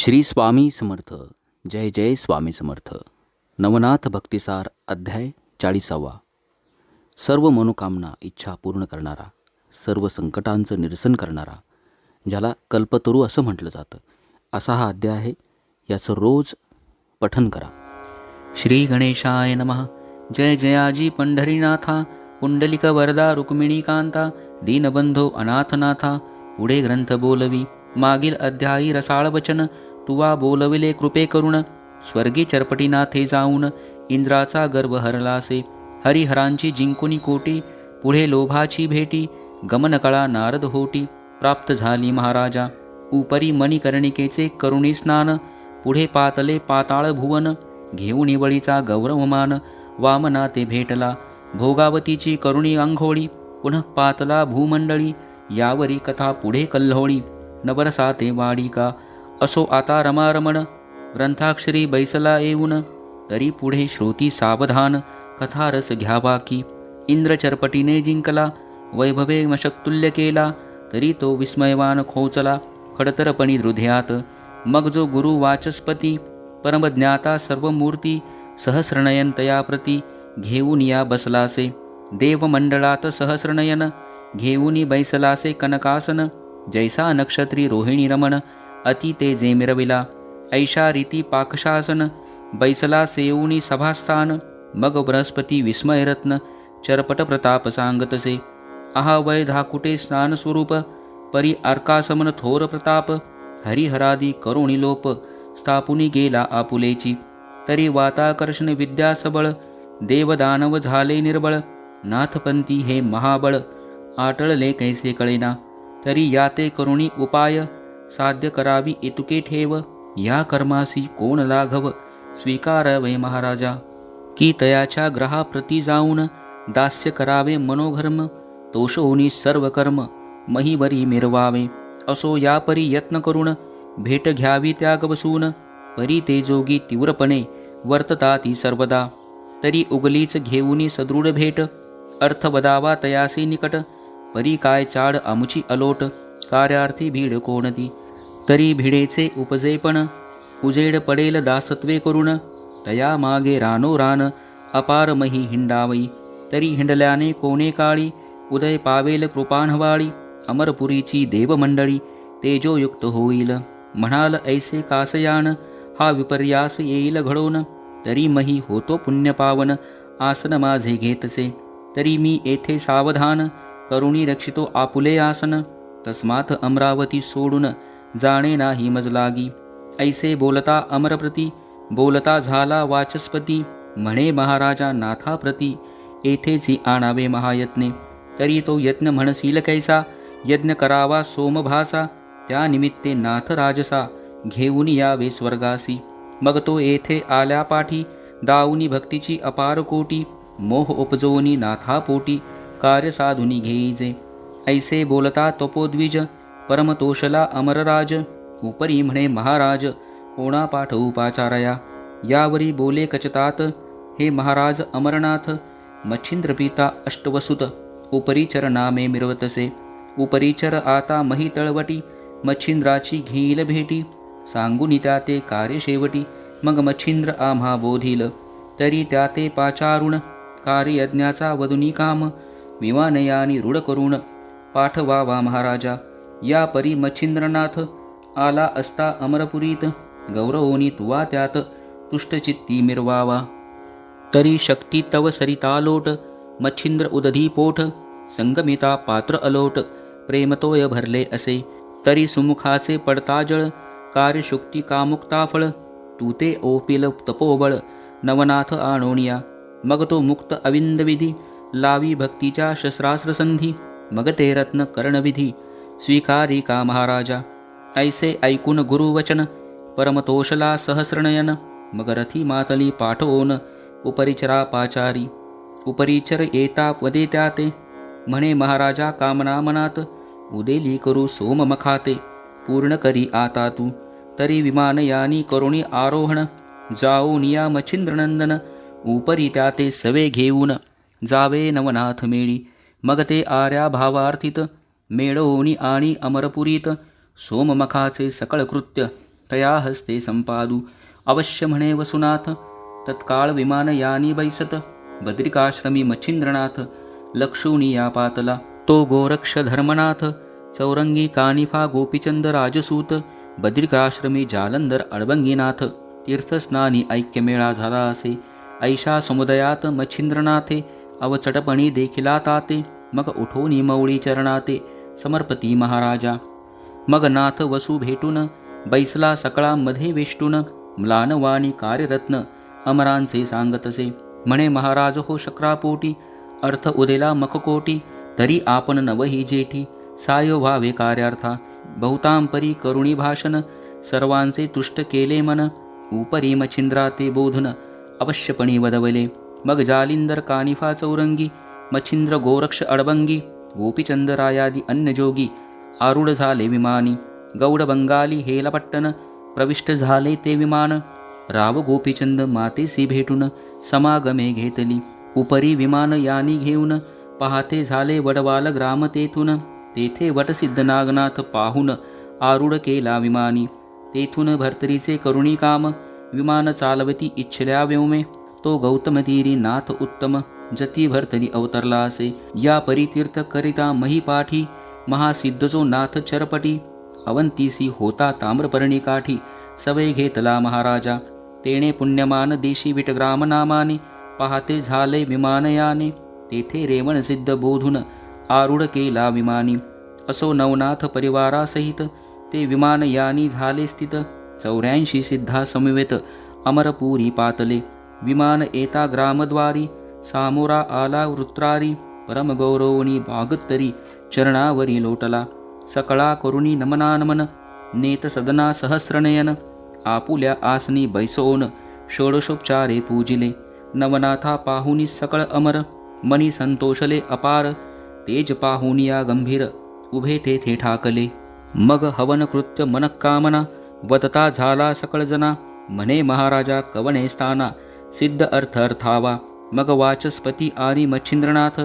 श्री स्वामी समर्थ. जय जय स्वामी समर्थ. नवनाथ भक्तिसार अध्याय चाळीसावा. सर्व मनोकामना इच्छा पूर्ण करणारा सर्व संकटांचं निरसन करणारा ज्याला कल्पतरू असं म्हटलं जातं असा हा अध्याय आहे. याचं रोज पठन करा. श्री गणेशाय नमः. जय जयाजी पंढरीनाथा पुंडलिक वरदा रुक्मिणीकांता दीनबंधो अनाथनाथा पुढे ग्रंथ बोलवी मागील अध्यायी रसाळ वचन तुवा बोलविले कृपे करुण स्वर्गी चरपटीनाथे जाऊन इंद्राचा गर्व हरलासे. हरिहरांची जिंकुनी कोटी पुढे लोभाची भेटी गमनकळा नारद होटी. प्राप्त झाली महाराजा उपरी मणिकर्णिकेचे करुणी स्नान पुढे पातले पाताळ भुवन घेऊन वळीचा गौरवमान वामना ते भेटला. भोगावतीची करुणी अंघोळी पुनः पातला भूमंडळी यावरी कथा पुढे कल्होळी नवरसाते वाडिका असो आता रमारमण ग्रंथाक्षरी बैसला येऊन तरी पुढे श्रोती सावधान कथारस घ्यावा की इंद्रचरपटीने जिंकला वैभवे मशक्तुल्य केला तरी तो विस्मयवान खोचला खडतरपणी हृदयात. मग जो गुरु वाचस्पती परमज्ञाता सर्व मूर्ती सहस्रनयन तया प्रती घेऊन या बसलासे. देवमंडळात सहस्रनयन घेऊनी बैसलासे कनकासन. जैसा नक्षत्री रोहिणी रमण अति ते जे मिरविला। ऐशा रीती पाकशासन बैसला सेऊनी सभास्थान मग बृहस्पती विस्मयरत्न चरपट प्रताप सांगतसे। आहा वय धाकुटे स्नान स्वरूप परी अर्कासमन थोर प्रताप हरिहरादी करुणी लोप स्थापुनी गेला आपुलेची। तरी वाताकर्षण विद्या सबळ देवदानव झाले निर्बळ नाथपंथी हे महाबळ आटळले कैसे कळेना। तरी याते करुणी उपाय साध्य करावी इतुके ठेव या कर्मासी कोण लाघव? स्वीकार वै महाराजा। की तयाच्या ग्रहाप्रती जाऊन दास्य करावे मनोघर्म तोषोनी सर्व कर्म महिवरी मिरवावे। असो यापरी यत्न करून भेट घ्यावी त्याग बसून परी ते जोगी तीव्रपणे वर्तताती सर्वदा। तरी उगलीच घेऊनी सदृढ भेट अर्थ वदावा तयासी निकट परी काय चाड आमुची अलोट। कार्यार्थी भीड कोणती? तरी भिडेचे उपजेपण उजेड पडेल दासत्वे करुण. तया मागे रानो रान अपार मही हिंडावई. तरी हिंडल्याने कोणे काळी उदय पावेल कृपान्हवाळी. अमरपुरीची देवमंडळी तेजोयुक्त होईल. म्हणाल ऐसे कासयान हा विपर्यास येईल घडवून तरी मही होतो पुण्यपावन आसन माझे घेतसे. तरी मी येथे सावधान करुणी रक्षितो आपुले आसन. तस्मात अमरावती सोडून जाणे नाही मजलागी. ऐसे बोलता अमरप्रती बोलता झाला वाचस्पती म्हणे महाराजा नाथाप्रती येथेची आणावे महायत्ने तरी तो यत्न म्हणशील कैसा? यज्ञ करावा सोमभासा त्या निमित्ते नाथ राजसा घेऊन यावे स्वर्गासी. मग तो येथे आल्या पाठी दाऊनी भक्तीची अपार कोटी मोह उपजोनी नाथापोटी कार्य साधुनी घेईजे. ऐसे बोलता तपोद्विज परमतोषला अमरराज उपरी म्हणे महाराज कोणा पाठ उपाचारया? यावरी बोले कचतात हे महाराज अमरनाथ मच्छिंद्रपिता अष्टवसुत उपरीचर नामे मिरवतसे. उपरीचर आता मही तळवटी मच्छिंद्राची घेईल भेटी. सांगूनी त्या ते कार्य शेवटी मग मच्छिंद्र आम्हा बोधिल. तरी त्या ते पाचारुण कार्यज्ञाचा वदुनी काम विमानयानी रूढ करुण पाठवावा महाराजा. या परी मच्छिंद्रनाथ आला असता अमरपुरीत. गौरवोनी तुवा त्यात तुष्टचित्ती मिरवावा. तरी शक्ती तव सरितालोट मच्छिंद्र उदधी पोठ संगमिता पात्र अलोट प्रेमतोय भरले असे. तरी सुमुखाचे पडताजळ कार्यशुक्ती कामुक्ताफळ तू ते ओपिल तपोबळ नवनाथ आणोनिया. मग तो मुक्त अविंदविधी लावी भक्तीच्या शस्त्रास्त्रसंधी मग ते रत्न कर्णविधी स्वीकारी का महाराजा। ऐसे ऐकून गुरुवचन परमतोषला सहस्रनयन मग रथी मातली पाठवोन उपरिचरा पाचारी उपरिचर येता वदेत्या ते म्हणे महाराजा कामना मनात उदेली करू सोम मखाते पूर्ण करी आता तू। तरी विमानयानी करुणी आरोहण जाऊन या मच्छिंद्रनंदन उपरी त्याते सवे घेऊन जावे नवनाथ मेळी। मग ते आर्या भावार्थित मेळवणी आणि अमरपुरीत सोममखाचे सकळ कृत्य तया हस्ते संपादू. अवश्य म्हणे वसुनाथ तत्काळ विमान यानी बैसत बद्रिकाश्रमी मच्छिंद्रनाथ लक्षुणी या पातला. तो गोरक्ष धर्मनाथ चौरंगी कानिफा गोपीचंद राजसूत बद्रिकाश्रमी जालंधर अडबंगीनाथ तीर्थस्नानी ऐक्यमेळा झाला असे. ऐशा समुदयात मच्छिंद्रनाथे अवचटपणी देखिला ताते मग उठोनी मौळी चरणाते समर्पती महाराजा. मग नाथ वसू भेटून बैसला सकळा मध्ये वेष्टून म्लानवाणी कार्यरत्न अमरांचे सांगतसे. म्हणे महाराज हो शक्रापोटी अर्थ उदेला मखकोटी तरी आपण नवही जेठी सायो व्हावे कार्यार्था. बहुतांपरी करुणी भाषण सर्वांचे तुष्ट केले मन उपरी मच्छिंद्रा ते बोधन अवश्यपणी वदवले. मग जालिंदर कानिफा चौरंगी मच्छिंद्र गोरक्ष अडबंगी गोपीचंदरायादी अन्य जोगी आरूढ झाले विमानी गौड बंगाली हेलपट्टन प्रविष्ट झाले ते विमान राव गोपीचंद मातेसी भेटून समागमे घेतली उपरी विमान यानी घेऊन पहाते झाले वडवाल ग्राम तेथून तेथे वटसिद्ध नागनाथ पाहून आरूढ केला विमानी तेथून भर्तरीचे करुणी काम विमान चालवती इच्छल्या व्योमे तो गौतमधीरी नाथ उत्तम जती भरतनी अवतरला असे या परितीर्थ करिता महिपाठी महासिद्ध जो नाथ चरपटी। अवंतीसी होता ताम्रपर्णी काठी सवय घेतला महाराजा। तेणे पुण्यमान देशी विटग्राम नामाने पाहते झाले विमानयाने। तेथे रेवण सिद्ध बोधून आरुढ केला विमानी। असो नवनाथ परिवारासहित ते विमानयानी झाले स्थित। चौऱ्याऐंशी सिद्धा समवेत अमरपुरी पातले। विमान येता ग्रामद्वारी सामोरा आला वृत्रारी परमगौरवणी बागत्तरी चरणावरी लोटला सकळा करुणी नमनानमन नेत सदना सहस्रनयन आपुल्या आसनी बैसोन षोडशोपचारे पूजिले नवनाथा पाहुनी सकळ अमर मनी संतोषले अपार तेज पाहुनिया गंभीर उभे तेथे ठाकले मग हवन कृत्य मनकामना वतता झाला सकळ जना म्हणे महाराजा कवणे स्थाना सिद्ध अर्थ अर्थावा। मग वाचस्पती आणि मच्छिंद्रनाथ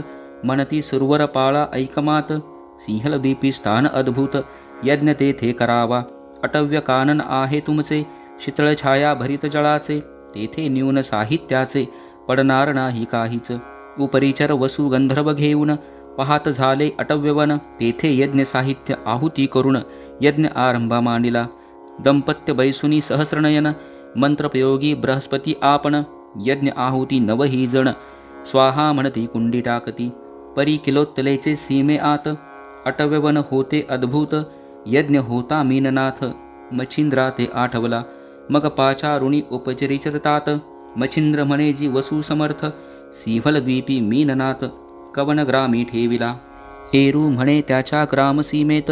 मनती सुरवर पाळा ऐकमात सिंहलदीपी स्थान अद्भुत यज्ञ तेथे करावा। अटव्य कानन आहे तुमचे शीतळ छाया भरित जळाचे तेथे न्यून साहित्याचे पडणार नाही काहीच। उपरिचर वसु गंधर्व घेऊन पाहत झाले अटव्यवन तेथे यज्ञ साहित्य आहुती करून यज्ञ आरंभा मांडिला। दंपत्य बैसुनी सहस्रनयन मंत्रप्रयोगी बृहस्पती आपण यज्ञ आहुती नवही जण। स्वाहा म्हणती कुंडी टाकती। परी किलोत्तलेचे सीमे आत। अटव्यवन होते अद्भुत। यज्ञ होता मीननाथ। मच्छिंद्रा ते आठवला। मग पाचारुणी उपचरिचरतात। मच्छिंद्र म्हणे जी वसू समर्थ सिंहल द्वीपी मीननाथ। कवन ग्रामी ठेविला। एरू म्हणे त्याच्या ग्रामसीमेत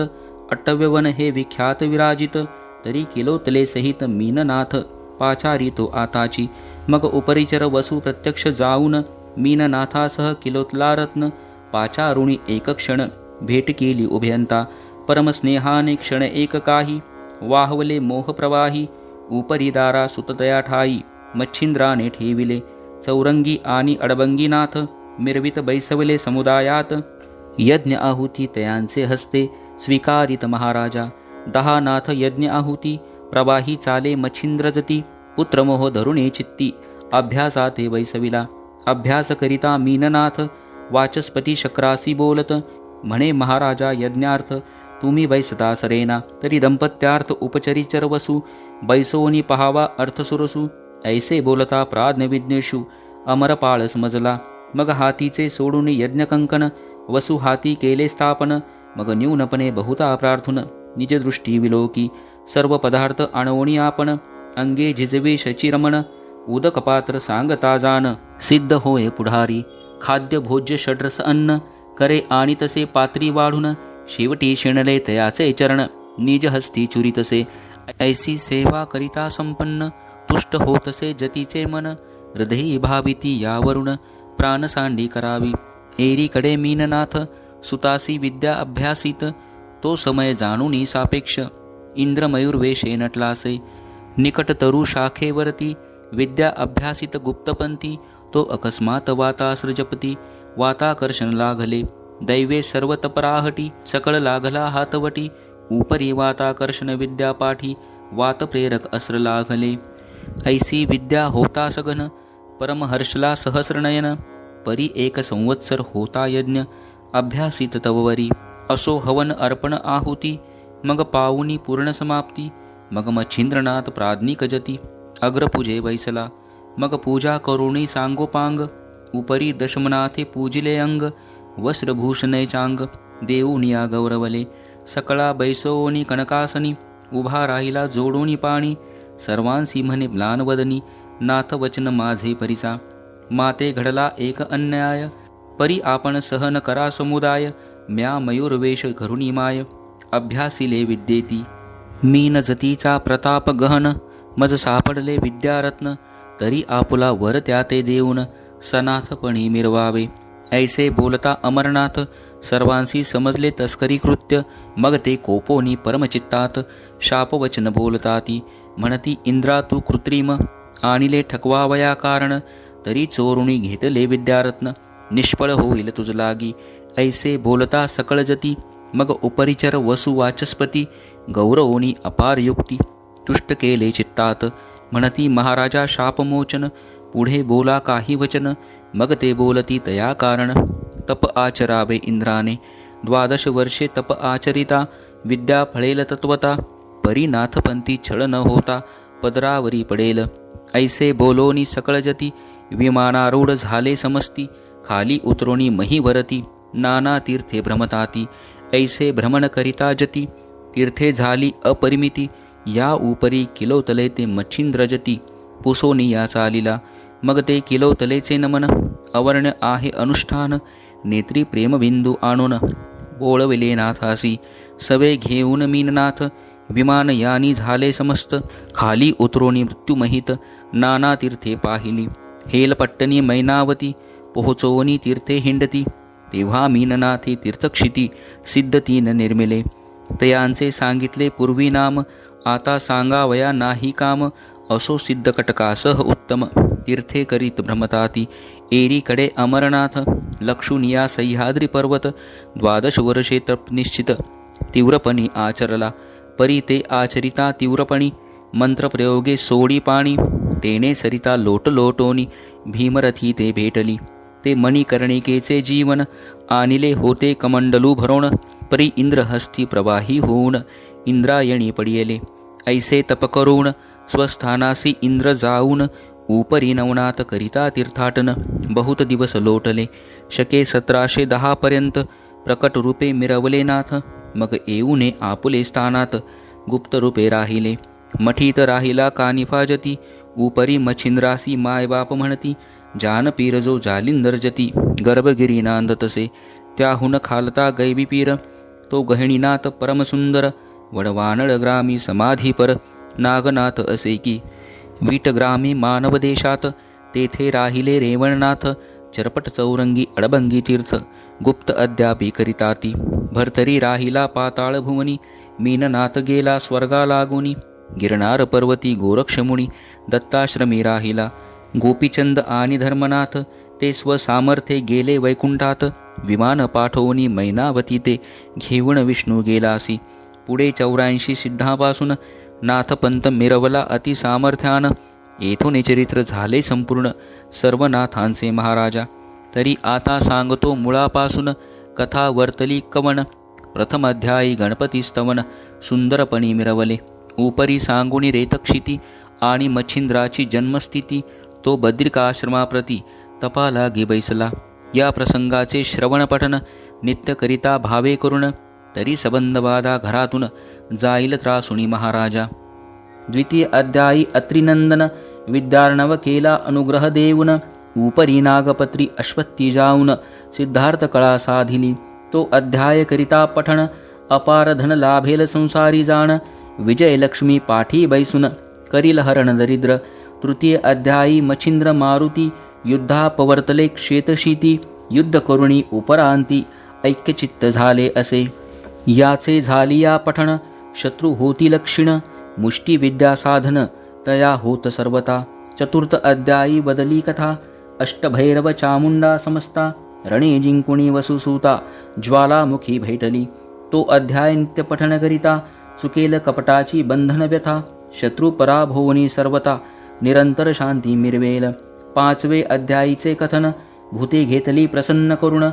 अट्टव्यवन हे विख्यात विराजित। तरी किलोतले सहित मीननाथ। पाचारितो आताची. मग उपरिचर वसू प्रत्यक्ष जाऊन मीननाथासह किलोतला रत्न पाचारुणी एक क्षण भेट केली उभयंता. परमस्नेहाने क्षण एक काही. वाहवले मोहप्रवाही. उपरी दारा सुततया ठाई. मच्छिंद्राने ठेविले. चौरंगी आणि अडबंगीनाथ मिरवित बैसवले समुदायात. यज्ञ आहुती तयांचे हस्ते स्वीकारित महाराजा. दहा नाथ यज्ञ आहुती. प्रवाही चाले मच्छिंद्रजती पुत्रमोह धरुणे चित्ती। अभ्यासाते वैसविला अभ्यास करिता मीननाथ वाचस्पती शक्रासी बोलत म्हणे महाराजा यज्ञार्थ तुम्ही बैसता सरेना तरी दंपत्यार्थ उपचरिचर चरवसु बैसोनी पहावा अर्थसुरसु ऐसे बोलता प्राज्ञविज्ञेषु अमरपाळ समजला। मग हातीचे सोडून यज्ञकंकण वसु हाती केले स्थापन। मग न्यूनपणे बहुता प्रार्थून निजदृष्टी विलोकी। सर्व पदार्थ आणवणी आपण अंगे झिजवे शचिरमण उदकपात्र सांगता जान सिद्ध होय पुढारी खाद्य भोज्य षड्रस अन्न करे आणि तसे पात्री वाढून शेवटी शिणले तयाचे चरण निज हस्ती चुरितसे ऐसी सेवा करिता संपन्न तुष्ट होतसे जतीचे मन हृदयी भाविती यावरुण प्राणसांडी करावी. एरीकडे मीननाथ सुतासी विद्या अभ्यासित तो समय जाणूनी सापेक्ष. इंद्रमयूर्वेशे नटलासे निकट तरु शाखेवरती विद्या अभ्यासित गुप्तपंथी तो अकस्मात वातासृजपती वाताकर्षण लागले दैवे सर्व तपराहटी सकळ लागला हातवटी उपरी वाताकर्षण विद्यापाठी वातप्रेरक अस्र लागले ऐसी विद्या होता सघन परमहर्षला सहस्रनयन परी एक संवत्सर होता यज्ञ अभ्यासित तववरी असो हवन अर्पण आहुती मग पाऊनी पूर्ण समाप्ती मग मच्छिंद्रनाथ प्राज्ञिक जती अग्रपूजे वैसला मग पूजा करुणी सांगोपांग उपरी दशमनाथे पूजिले अंग वस्त्रभूषणे चांग देऊनिया गौरवले सकळा बैसोनी कणकासनी उभा राहिला जोडोनी पाणी सर्वांसी म्हणे म्लानवदनी नाथ वचन माझे परिचा माते घडला एक अन्याय परी आपण सहन करा समुदाय म्या मयूरवेश घरुणी माय अभ्यासिले विद्येती। मीन जतीचा प्रताप गहन मज सापडले विद्यारत्न तरी आपुला वर त्या ते देऊन सनाथपणी मिरवावे। ऐसे बोलता अमरनाथ सर्वांशी समजले तस्करी कृत्य मग ते कोपोनी परमचित्तात शापवचन बोलताती म्हणती इंद्रा तू कृत्रिम आणिले ठकवावया कारण तरी चोरुणी घेतले विद्यारत्न निष्फळ होईल तुझ लागी। ऐसे बोलता सकळ जती मग उपरिचर वसुवाचस्पती गौरवोनी अपार युक्ती. तुष्ट केले चित्तात. म्हणती महाराजा शापमोचन पुढे बोला काही वचन. मग ते बोलती तया कारण. तप आचरावे इंद्राने. द्वादश वर्षे तप आचरिता. विद्या फळेल तत्वता. परीनाथपंथी छळ न होता. पदरावरी पडेल. ऐसे बोलोनी सकळ जती. विमानारूढ झाले समस्ती. खाली उतरोणी महिवरती नाना तीर्थे भ्रमताती. ऐसे भ्रमण करिता जती तीर्थे झाली अपरिमिती या उपरी किलोतले ते मच्छिंद्रजती पुसोनी या चालीला मग ते किलोतलेचे नमन अवर्ण आहे अनुष्ठान नेत्री प्रेमबिंदू आणून बोळविले नाथासी सवे घेऊन मीननाथ विमान यानी झाले समस्त खाली उतरोनी मृत्युमहित नाना तीर्थे पाहिली हेलपट्टनी मैनावती पोहोचवणी तीर्थे हिंडती तेव्हा मीननाथे तीर्थक्षिती सिद्धतीन निर्मिले. तयांचे सांगितले पूर्वी नाम आता सांगावया नाही काम असो सिद्ध कटकासह उत्तम. तीर्थे करीत भ्रमताती एरीकडे अमरनाथ लक्षुनिया सह्याद्री पर्वत द्वादश वर्षे तप निश्चित. तीव्रपणी आचरला परी ते आचरिता तीव्रपणी. मंत्रप्रयोगे सोडी पाणी तेने सरिता लोट लोटोनी भीमरथी ते भेटली. ते मणिकर्णिकेचे जीवन आणिले होते कमंडलू भरोण परी इंद्रहस्ती प्रवाही होऊन इंद्रायणी पडियले. ऐसे तप करून स्वस्थानासी इंद्र जाऊन उपरी नवनाथ करिता तीर्थाटन बहुत दिवस लोटले. शके सतराशे दहापर्यंत प्रकट रूपे मिरवले नाथ मग येऊने आपुले स्थानात गुप्त रूपे राहिले. मठीत राहिला कानिफाजती उपरी मच्छिंद्रासी मायबाप म्हणती जानपीर जो जालिंदर जती गर्भगिरी नांदतसे त्याहून खालता गैबीपीर तो गहिणीनाथ परमसुंदर वडवानळ ग्रामी समाधीपर नागनाथ असे की वीटग्रामी मानवदेशात तेथे राहिले रेवणनाथ चरपट चौरंगी अडबंगी तीर्थ गुप्त अद्यापी करिताती भरतरी राहिला पाताळ भुवनी मीननाथ गेला स्वर्गा लागुनी गिरणार पर्वती गोरक्षमुनी दत्ताश्रमी राहिला गोपीचंद आणि धर्मनाथ ते स्वसामर्थ्ये गेले वैकुंठात. विमान पाठवणी मैनावती ते घेऊन विष्णू गेलासी. पुढे चौऱ्याऐंशी सिद्धापासून नाथपंत मिरवला अतिसामर्थ्यान येथून चरित्र झाले संपूर्ण सर्व नाथांचे महाराजा. तरी आता सांगतो मुळापासून कथा वर्तली कवन. प्रथम अध्यायी गणपती स्तवन सुंदरपणी मिरवले. उपरी सांगुणी रेतक्षिती आणि मच्छिंद्राची जन्मस्थिती तो बद्रिकाश्रमाप्रती तपाला गे बैसला. या प्रसंगाचे श्रवणपठन नित्यकरिता भावे करून तरी सबंधबाधा घरातून जाईल त्रासुणी महाराजा. द्वितीय अध्यायी अत्रिनंदन विद्यार्णव केला अनुग्रह देऊन उपरी नागपत्री अश्वत्ती जाऊन सिद्धार्थ कळा साधिली. तो अध्याय करिता पठण अपार धन लाभेल संसारी जाण. विजयलक्ष्मी पाठी बैसून करील हरण दरिद्र. तृतीय अध्यायी मच्छिंद्र मारुती युद्धा पवर्तले क्षेतशीती युद्ध करुणी उपरांती ऐक्यचित्त झाले असे. याचे झालिया पठण शत्रू होती लक्षिण मुष्टी विद्या साधन तया होत सर्वता चतुर्थ अध्यायी बदली कथा अष्टभैरव चामुंडा समस्ता रणे जिंकुणी वसुसूता ज्वालामुखी भेटली. तो अध्याय नित्य पठन करिता कपटाची बंधन व्यथा शत्रू पराभवनी सर्वता निरंतर शांती मिरवेल. पाचवे अध्यायीचे कथन भूते घेतली प्रसन्न करुण.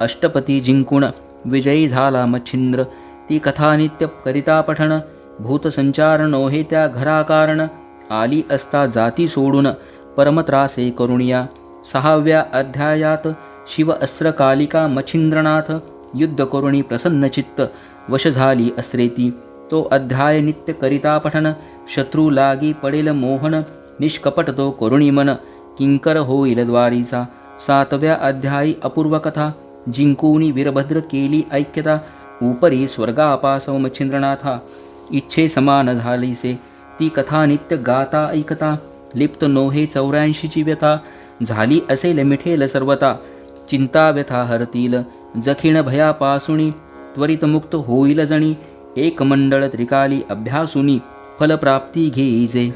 अष्टपती जिंकुण विजयी झाला मच्छिंद्र. ती कथा नित्य करिता पठण. भूतसंचारणो हे त्या घरा कारण आली असता जाती सोडून परमत्रासे करुणिया. सहाव्या अध्यायात शिव अस्त्रकालिका मच्छिंद्रनाथ. युद्ध करुणी प्रसन्न चित्त वश झाली अस्रेती. तो अध्याय नित्य करिता पठन शत्रू लागी पडेल मोहन. निष्कपट तो करुणी मन किंकर होईल द्वारीचा। सातव्या अध्यायी अपूर्व कथा जिंकूनी वीरभद्र केली ऐक्यता उपरी स्वर्गापासव मच्छिंद्रनाथा। इच्छे समान झालीसे ती कथा नित्य गाता ऐकता। लिप्त नोहे चौऱ्याऐंशीची व्यथा झाली असेल मिठेल सर्वता। चिंता व्यथा हरतील जखीण भयापासुणी त्वरित मुक्त होईल जणी। एक मंडळ त्रिकाली अभ्यासुनी फलप्राप्ती घेईजे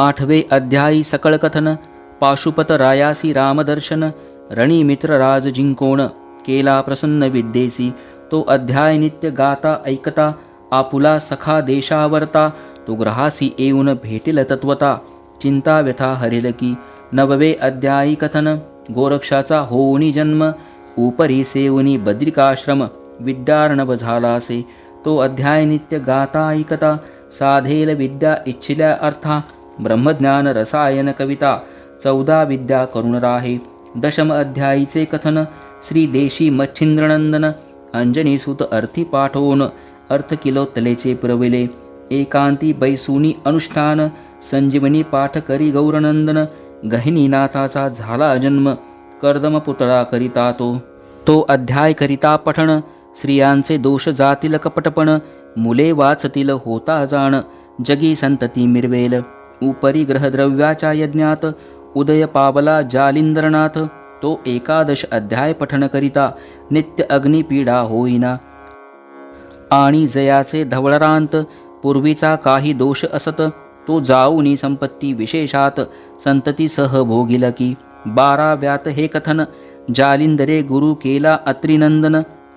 आठवे अध्यायी सकळ कथन पाशुपत रायासी रामदर्शन रणी मित्र राज जिंकोण केला प्रसन्न विद्येसी तो अध्याय नित्य गाता ऐकता आपुला सखा देशावरता तो ग्रहासी येऊन भेटील तत्वता चिंता व्यथा हरिल की नववे अध्यायी कथन गोरक्षाचा होऊनी जन्म उपरी सेवनी बद्रिकाश्रम विद्यार्णव झालासे तो अध्याय नित्य गाता ऐकता साधेल विद्या इच्छिल्या अर्था ब्रह्मज्ञान रसायन कविता चौदा विद्या करुणराहे दशम अध्यायीचे कथन श्री देशी मच्छिंद्रनंदन अंजनी सुत अर्थी पाठवून अर्थ किलोत्तलेचे पुरविले एकांती बैसुनी अनुष्ठान संजीवनी पाठ करी गौरनंदन गहिनीनाथाचा झाला जन्म कर्दम पुतळा करिता तो. तो अध्याय करिता पठण स्त्रियांचे दोष जातील कपटपण मुले वाचतील होता जाण जगी संतती मिरवेल. उपरी ग्रहद्रव्याच्या यज्ञात उदय पावला जालिंद्रनाथ तो एकादश अध्याय पठनकरिता नित्य अग्निपीडा होईना. आणि जयाचे धवळरांत पूर्वीचा काही दोष असत तो जाऊनी संपत्ती विशेषात संतती सह भोगिल की बाराव्यात हे कथन जालिंदरे गुरु केला अत्रिनंदन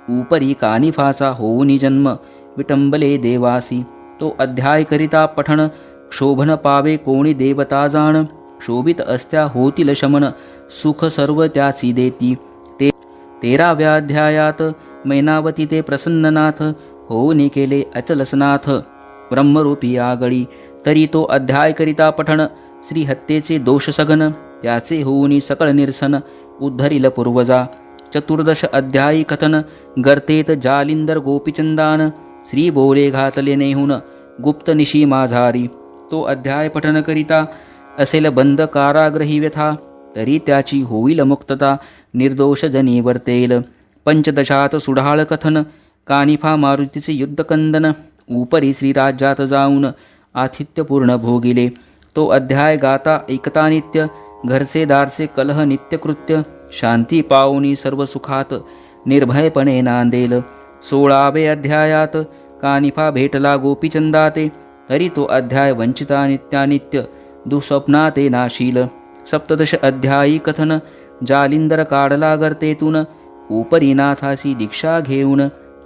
उपरी कानिफाचा होऊनी जन्म विटंबले देवासी. तो अध्याय करिता पठण शोभन पावे कोणी देवता जाण शोभित असत्या होतील शमन सुख सर्व त्याची देती. ते तेराव्या अध्यायात मैनावती ते प्रसन्ननाथ होऊनी केले अचलसनाथ ब्रह्मरूपी आगळी तरी तो अध्याय करिता पठण श्री हत्येचे दोष सगन त्याचे होऊनी सकळ निरसन उद्धरिल पूर्वजा. चतुर्दश अध्यायी कथन गर्तेत जालिंदर गोपीचंदान श्री बोले घासले नेहून गुप्त निशी माझारी. तो अध्याय पठन करिता असेल बंद काराग्रही व्यथा तरी त्याची होईल मुक्तता निर्दोष जनी वर्तेल. पंचदशात सुढाळ कथन कानिफा मारुतीचे युद्धकंदन उपरी श्रीराज्यात जाऊन आतिथ्यपूर्ण भोगिले. तो अध्याय गाता ऐकता नित्य घरचे दारसे कलह नित्यकृत्य शांती पावनी सर्व सुखात निर्भयपणे नांदेल. सोळावे अध्यायात कानिफा भेटला गोपीचंदाते तरी तो अध्याय वंचिता नित्यानित्य दुःस्वप्नाते नाशील। सप्तदश अध्यायी कथन जालिंदर काढला गर्तेतून उपरीनाथासी दीक्षा घेऊन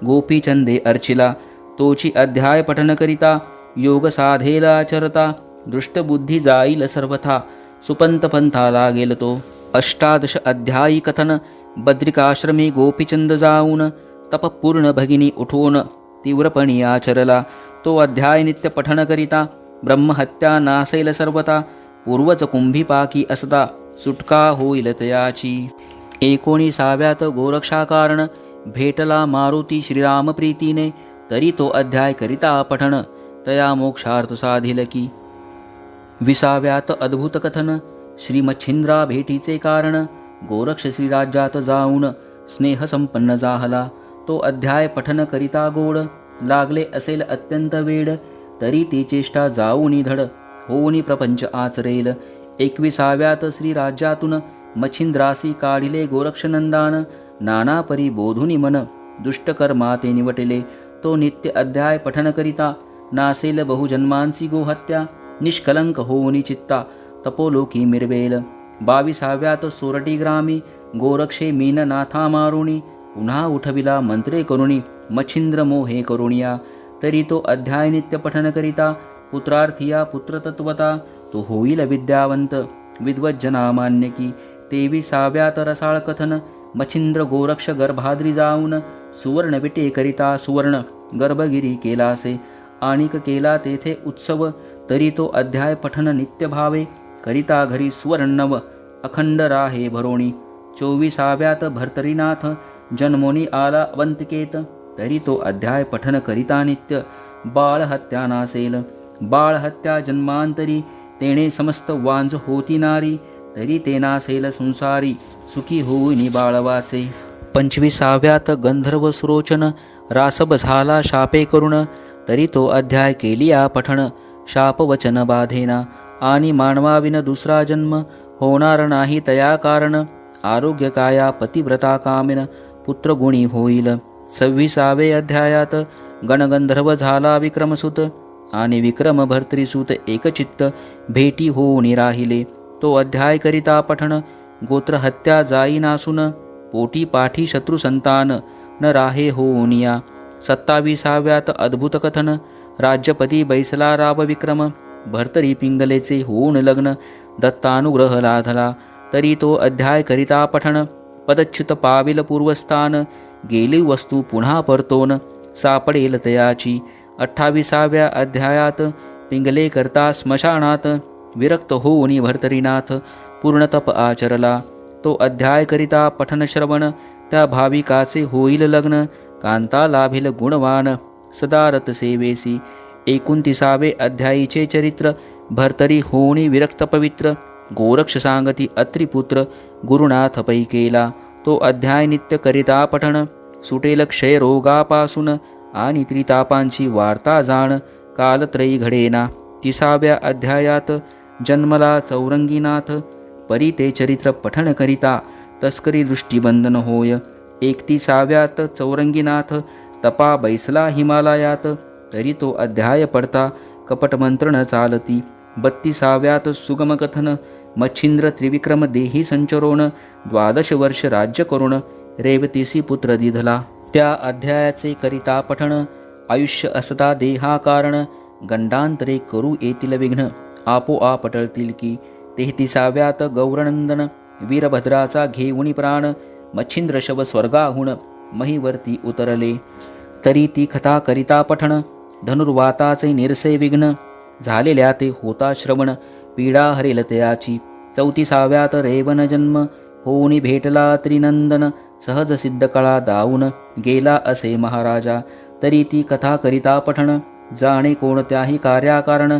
गोपीचंदे अर्चिला। तोची अध्याय पठन करिता योग साधेल आचरता दृष्टबुद्धी जाईल सर्वथा सुपंत पंथा लागेल तो अष्टादश अध्यायी कथन बद्रिकाश्रमी गोपीचंद जाऊन तपपूर्ण भगिनी उठवून तीव्रपणी आचरला। तो अध्याय नित्य पठनकरिता ब्रह्महत्या नासेल सर्वता पूर्वच कुंभीपाकी असता सुटका होईल तयाची. एकोणीसाव्यात गोरक्षाकारण भेटला मारुती श्रीरामप्रीतीने तरी तो अध्याय करिता पठण तया मोक्षार्थ साधिल की. विसाव्यात अद्भुत कथन श्रीमच्छिंद्रा भेटीचे कारण गोरक्ष श्रीराज्यात जाऊन स्नेहसंपन्न जाहला तो अध्याय पठन करिता गोड लागले असेल अत्यंत वेड तरी ती चेष्टा जाऊनी धड होऊनी प्रपंच आचरेल. एकविसाव्यात श्रीराज्यातून मच्छिंद्रासी काढिले गोरक्षनंदान नाना परी बोधुनी मन दुष्टकर्मा ते निवटले. तो नित्य अध्याय पठन करिता नासेल बहुजन्मांसी गोहत्या निष्कलंक होऊनी चित्ता तपोलोकी मिरवेल. बावीसाव्यात सोरटी ग्रामी गोरक्षे मीन नाथा मारुणी पुन्हा उठविला मंत्रे करुणी मच्छिंद्र मोहे करुणिया तरी तो अध्याय नित्य पठन करिता पुत्रार्थिया पुत्रतत्वता तो होईल विद्यावंत विद्वज्जना मान्य की तेविसाव्यात रसाळ कथन मच्छिंद्र गोरक्ष गर्भाद्री जाऊन सुवर्ण विटे करिता सुवर्ण गर्भगिरी केलासे आणिक केला तेथे उत्सव तरी तो अध्याय पठन नित्य भावे करिता घरी सुवर्णव अखंड राहे भरोणी चोवीसाव्यात भर्तरीनाथ जन्मोनी आला अवंतिकेत तरी तो अध्याय पठन करिता नित्य. बाळहत्या नासेल. बाळहत्या जन्मांतरी तेणे समस्त वांज होती नारी तरी ते नासेल संसारी. सुखी होऊनी बाळवाचे. पंचवीसाव्यात गंधर्व सुरोचन रासब झाला शापे करुण तरी तो अध्याय केलिया पठण. शापवचन बाधेना. आणि मानवाविन दुसरा जन्म होणार नाही तया कारण. आरोग्य काया पतिव्रता कामिन पुत्रगुणी होईल. सव्वीसावे अध्यायात. गणगंधर्व झाला विक्रमसुत आणि विक्रम भर्तृसुत एकचित्त भेटी होऊन राहिले. तो अध्याय करिता पठण गोत्रहत्या जाईनासून पोटी पाठी शत्रू संतान न राहे होऊनिया सत्ताविसाव्यात अद्भुत कथन राज्यपती बैसला राव विक्रम भर्तरी पिंगलेचे होऊन लग्न दत्तानुग्रह लाधला. तरी तो अध्याय करिता पठण पदच्युत पाविल पूर्वस्थान गेली वस्तू पुन्हा परतोन सापडेल तयाची अठ्ठावीसाव्या अध्यायात पिंगले करता स्मशानात विरक्त होऊनी भर्तरीनाथ पूर्णतप आचरला. तो अध्याय करिता पठन श्रवण त्या भाविकाचे होईल लग्न कांता लाभिल गुणवान सदारत सेवेसी एकोणतीसावे अध्यायीचे चरित्र भर्तरी होणी विरक्त पवित्र गोरक्ष सांगती अत्रिपुत्र गुरुनाथ पैकेला तो अध्याय नित्य करिता पठण सुटेल क्षय रोगापासून आणि त्रितापांची वार्ता जाण कालत्रयी घडेना तिसाव्या अध्यायात जन्मला चौरंगीनाथ परी ते चरित्र पठण करिता तस्करी दृष्टीबंधन होय एकतीसाव्यात चौरंगीनाथ तपा बैसला हिमालयात तरी तो अध्याय पडता कपटमंत्रण चालती बत्तीसाव्यात सुगमकथन मच्छिंद्र त्रिविक्रम देही संचरोण द्वादश वर्ष राज्य करुण रेवतीसी पुत्र दिधला. त्या अध्यायाचे करिता पठण आयुष्य असता देहा कारण गंडांतरे करू येतील विघ्न. आपोआप पटळतील की तेहतीसाव्यात गौरनंदन वीरभद्राचा घेऊनी प्राण मच्छिंद्र शव स्वर्गाहून महीवरती उतरले. तरी ती कथा करिता पठण धनुर्वाताचे निरसे विघ्न झालेल्या ते होता श्रवण पीडा हरिल तयाची चौतीसाव्यात रेवन जन्म होऊनी भेटला त्रिनंदन सहज सिद्ध कळा दाऊन गेला असे महाराजा. तरी ती कथा करिता पठण जाणे कोणत्याही कार्याकारण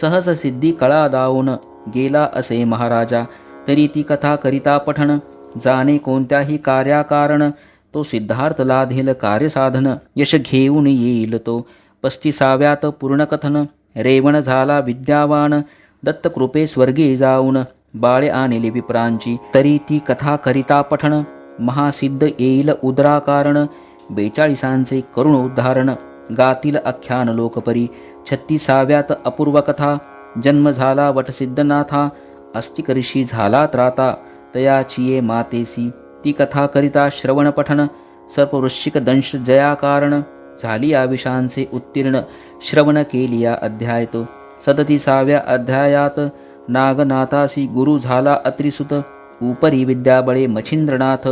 सहज सिद्धी कळा दाऊन गेला असे महाराजा. तरी ती कथा करिता पठण जाणे कोणत्याही कार्याकारण तो सिद्धार्थ लाधेल कार्यसाधन यश घेऊन येईल तो. पस्तीसाव्यात पूर्णकथन रेवण झाला विद्यावान दत्तकृपे स्वर्गी जाऊन बाळे आणले विप्रांची. तरी ती कथा करिता पठण महासिद्ध येईल उदराकारण. बेचाळीसांचे करुण उद्धारण गातील आख्यान लोकपरी. छत्तीसाव्यात अपूर्व कथा जन्म झाला वटसिद्धनाथा अस्तिकऋषी झाला त्राता. तयाची ये मातेसी ती कथा करिता श्रवण पठण. सर्पवृश्चिक दंश जया कारण झाली आविषांचे उत्तीर्ण. श्रवण केली या सततीसाव्या अध्यायात नागनाथासी गुरु झाला अत्रिसुत उपरी विद्याबळे मच्छिंद्रनाथ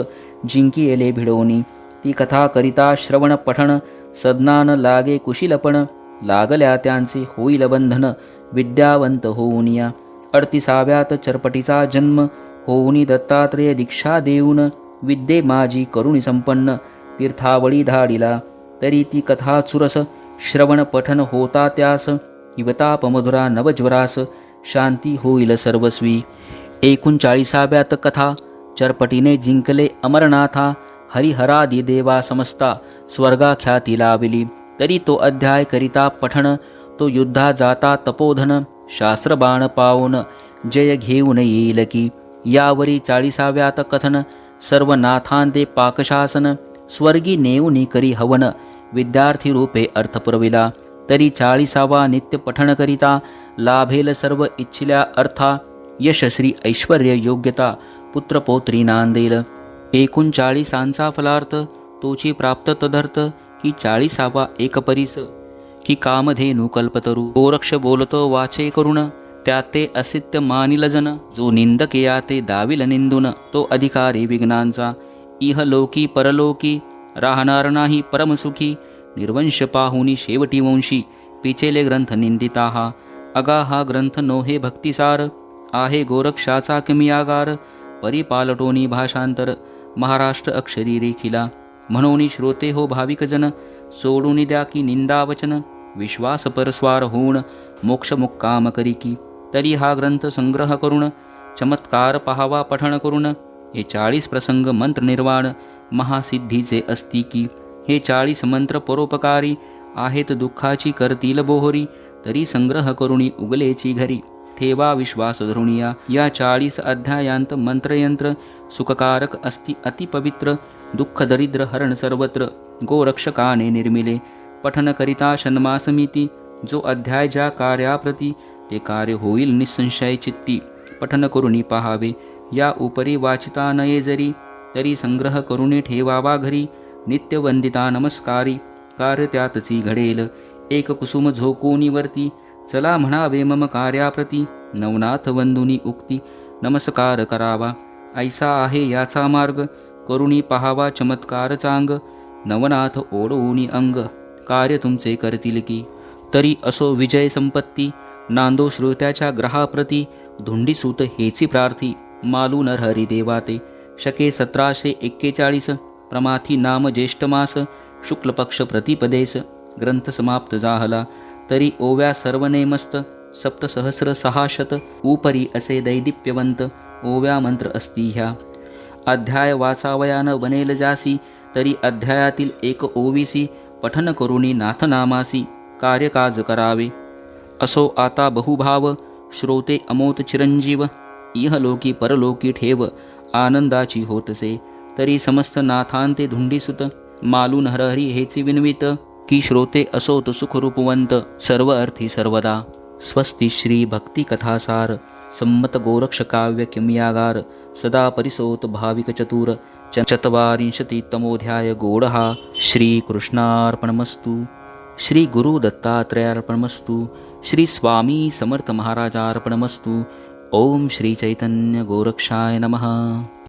जिंकी येले भिडोनी. ती कथा करिता श्रवण पठण सदनान लागे कुशीलपण लागल्या त्यांचे होईल बंधन विद्यावंत होऊनिया अडतिसाव्यात चरपटीचा जन्म होऊनी दत्तात्रेय दीक्षा देऊन विद्ये माझी करुणी संपन्न तीर्थावळी धाडिला. तरी ती कथा चुरस श्रवण पठन होता त्यास युवतापमधुरा नवज्वरास शांती होईल सर्वस्वी. एकोणचाळीसाव्यात कथा चरपटीने जिंकले अमरनाथा हरिहरादी देवा समस्ता स्वर्गाख्याती लाविली तरी तो अध्याय करिता पठण तो युद्धा जाता तपोधन शास्त्रबाण पावून जय घेऊन येईल की. यावरी चाळीसाव्यात कथन सर्व नाथांते पाकशासन स्वर्गी नेऊनी करी हवन विद्यार्थी रूपे अर्थ पुरविला. तरी चाळीसावा नित्य पठण करिता लाभेल सर्व इच्छिल्या अर्था यशश्री ऐश्वर योग्यता पुत्रपौत्री नांदेल. एकोणचाळीसांचा फलार्थ तोची प्राप्त तदर्थ की चाळीसावा एकपरीस. की कामधेनु कल्पतरू. गोरक्ष बोलतो वाचे करुण. त्या ते असित्य मानिल जन. जो या ते दाविल निंदून. तो अधिकारी विघ्नांचा. इह लोकी परलोकी. राहणार नाही परमसुखी. निर्वंश पाहुनी शेवटी वंशी पिचेले ग्रंथ निंदिता हा अगा हा ग्रंथ नोहे भक्तिसार आहे गोरक्षाचा किमियागार। परिपालटोनी भाषांतर महाराष्ट्र अक्षरी रेखिला। म्हणून श्रोते हो भाविक जन सोडून द्या की निंदावचन विश्वास परस्वार होऊन मोक्ष मुक्काम करी की। तरी हा ग्रंथ संग्रह करून चमत्कार पहावा पठण करून हे चाळीस प्रसंग मंत्र निर्वाण महासिद्धीचे असती की हे चाळीस मंत्र परोपकारी आहेत दुःखाची करतील बोहरी तरी संग्रह करुणी उगलेची घरी. ठेवा विश्वास धरुणिया या चाळीस अध्यायांत मंत्रयंत्र सुखकारक अस्ति अतिपवित्र दुःख दरिद्र हरण सर्वत्र गोरक्षकाने निर्मिले. पठन करिता षण्मासमिती जो अध्याय ज्या कार्याप्रती ते कार्य होईल निसंशय चित्ती. पठन करुणी पहावे या उपरी वाचिता नये जरी तरी संग्रह करुणी ठेवावा घरी. नित्यवंदिता नमस्कारी कार्य त्यातची घडेल. एक कुसुम झोकोनीवरती चला म्हणावे मम कार्याप्रती नवनाथ वंदुनी उक्ती नमस्कार करावा. ऐसा आहे याचा मार्ग करुणी पहावा चमत्कार चांग नवनाथ ओढवूनी अंग कार्य तुमचे करतील की. तरी असो विजय संपत्ती नांदो श्रोत्याच्या ग्रहाप्रती धुंडीसूत हेची प्रार्थी मालू नरहरी देवाते शके सतराशे एक्केचाळीस प्रमाथी नाम ज्येष्ठमास शुक्लपक्ष प्रतिपदेस ग्रंथ समाप्त जाहला तरी ओव्या सर्वनेमस्त सप्तसहस्र सहाशत उपरी असे दैदिप्यवंत ओव्या मंत्र असती ह्या. अध्याय वाचावयानं बनेल जासी तरी अध्यायातील एक ओवीसी पठन करुणी नाथनामासी कार्यकाज करावे. असो आता बहुभाव श्रोते अमोत चिरंजीव इहलोकी परलोकी ठेव आनंदाची होतसे तरी समस्त नाथांते धुंडीसुत मालून हरहरी हेची विनवित की श्रोते असोत सुखरूपवंत सर्व अर्थी सर्वदा. स्वस्ति श्री भक्ती कथासार संमत गोरक्ष काव्य सदा परिसोत भाविक चतुर चत्वारिंशतितमोऽध्याय गोडहा श्रीकृष्णार्पणमस्तु। श्री गुरु दत्तात्रयार्पणमस्तु। श्री स्वामी समर्थ महाराजार्पणमस्तु। ओम श्री चैतन्य गोरक्षाय नमः।